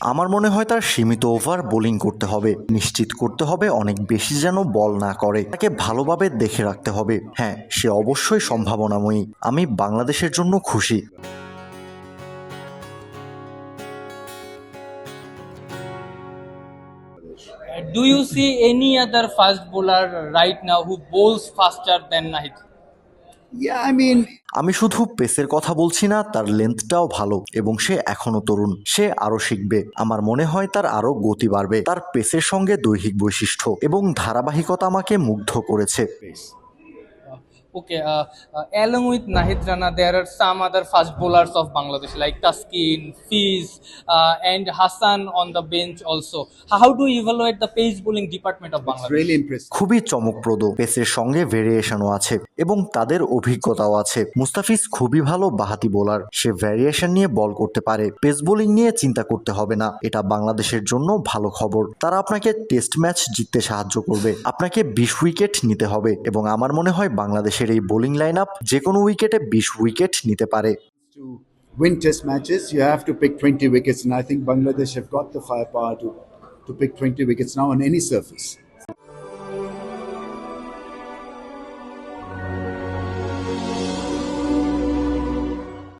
আমার মনে হয় তার সীমিত ওভার বোলিং করতে হবে। নিশ্চিত করতে হবে অনেক বেশি যেন বল না করে। তাকে ভালোভাবে দেখে রাখতে হবে। হ্যাঁ সে অবশ্যই সম্ভাবনাময়ী। আমি বাংলাদেশের জন্য খুশি। Do you see any other fast bowler right now who bowls faster than Nahid? আমি শুধু পেসের কথা বলছি না তার লেন্থটাও ভালো এবং সে এখনও তরুণ। সে আরও শিখবে। আমার মনে হয় তার আরও গতি বাড়বে। তার পেসের সঙ্গে দৈহিক বৈশিষ্ট্য এবং ধারাবাহিকতা আমাকে মুগ্ধ করেছে। Okay along with Nahid Rana there are some other fast bowlers of Bangladesh like Taskin Fizz and Hasan on the bench also how do evaluate the pace bowling department of Bangladesh খুবই চমকপ্রদ। পেসের সঙ্গে ভেরিয়েশনও আছে এবং তাদের অভিজ্ঞতাও আছে। মুস্তাফিজ খুবই ভালো বাহাতি বোলার সে ভ্যারিয়েশন নিয়ে বল করতে পারে। পেস বোলিং নিয়ে চিন্তা করতে হবে না। এটা বাংলাদেশের জন্য ভালো খবর। তারা আপনাকে টেস্ট ম্যাচ জিততে সাহায্য করবে। আপনাকে বিশ উইকেট নিতে হবে এবং আমার মনে হয় বাংলাদেশের এই বোলিং লাইন আপ যে কোনো উইকেটে বিশ উইকেট নিতে পারে win test matches, you have to pick 20 wickets, and I think Bangladesh have got the firepower to, to pick 20 wickets now on any surface.